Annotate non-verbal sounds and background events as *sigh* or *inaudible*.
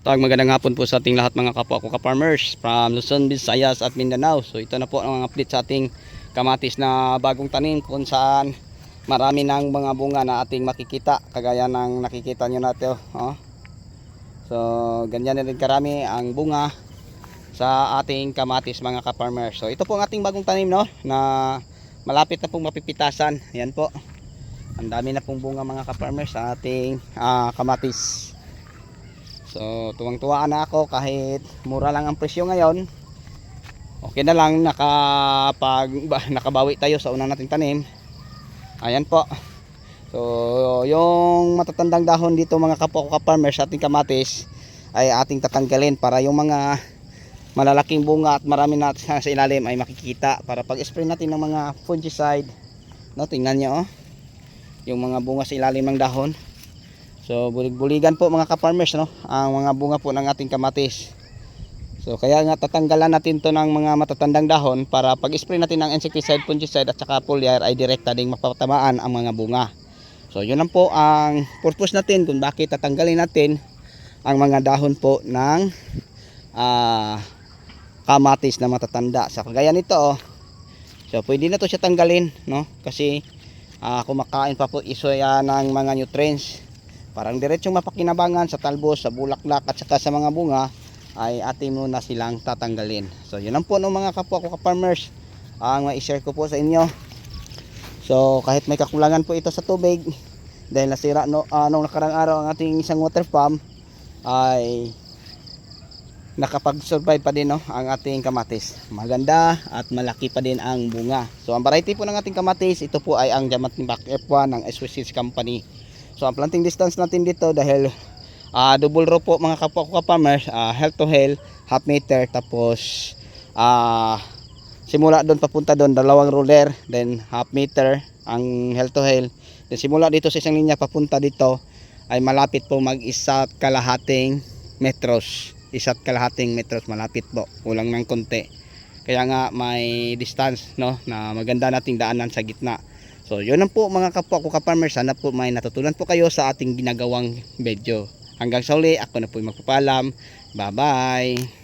Tag magandang hapon po sa ating lahat mga kapwa ko ka-farmers from Luzon, Visayas at Mindanao. So ito na po ang update sa ating kamatis na bagong tanim kung saan marami ng mga bunga na ating makikita kagaya ng nakikita nyo natin. Oh. So ganyan na rin karami ang bunga sa ating kamatis mga ka-farmers. So ito po ang ating bagong tanim no na malapit na pong mapipitasan. Ayan po. Ang dami na pong bunga mga ka-farmers sa ating ah, kamatis. So, tuwang-tuwa na ako kahit mura lang ang presyo ngayon. Okay na lang nakapag ba, *laughs* nakabawi tayo sa unang nating tanim. Ayan po. So, yung matatandang dahon dito mga kapwa ko ka-farmers sa ating kamatis ay ating tatanggalin para yung mga malalaking bunga at marami na sa ilalim ay makikita para pag spray natin ng mga fungicide no tingnan nyo oh yung mga bunga sa ilalim ng dahon So bulig-buligan po mga ka-farmers no, ang mga bunga po ng ating kamatis. So kaya nga tatanggalan natin to ng mga matatandang dahon para pag spray natin ng insecticide, fungicide at saka foliar ay direkta ding mapatamaan ang mga bunga. So yun lang po ang purpose natin kung bakit tatanggalin natin ang mga dahon po ng ah, kamatis na matatanda. Sa kagaya nito oh. So pwede na to siya tanggalin no kasi ah, kumakain pa po iso yan ng mga nutrients parang diretsong mapakinabangan sa talbos, sa bulaklak at saka sa mga bunga ay atin muna silang tatanggalin. So yun lang po no mga kapwa ko ka-farmers ang mai-share ko po sa inyo. So kahit may kakulangan po ito sa tubig dahil nasira no, uh, nung nakarang araw ang ating isang water pump ay nakapag-survive pa din no, ang ating kamatis. Maganda at malaki pa din ang bunga. So ang variety po ng ating kamatis, ito po ay ang Diamond Back F1 ng Swiss Company. So ang planting distance natin dito dahil ah, double row po mga kapwa ko ka-farmers, ah, health to health, half meter, tapos ah, simula doon papunta doon, dalawang ruler, then half meter ang health to health. Then simula dito sa isang linya papunta dito ay malapit po mag isa't kalahating metros. Isa't kalahating metros malapit po, kulang ng konti. Kaya nga may distance no na maganda nating daanan sa gitna. So, yun lang po mga kapwa ko ka-farmers. Sana po may natutunan po kayo sa ating ginagawang video. Hanggang sa uli, ako na po magpapalam. Bye-bye!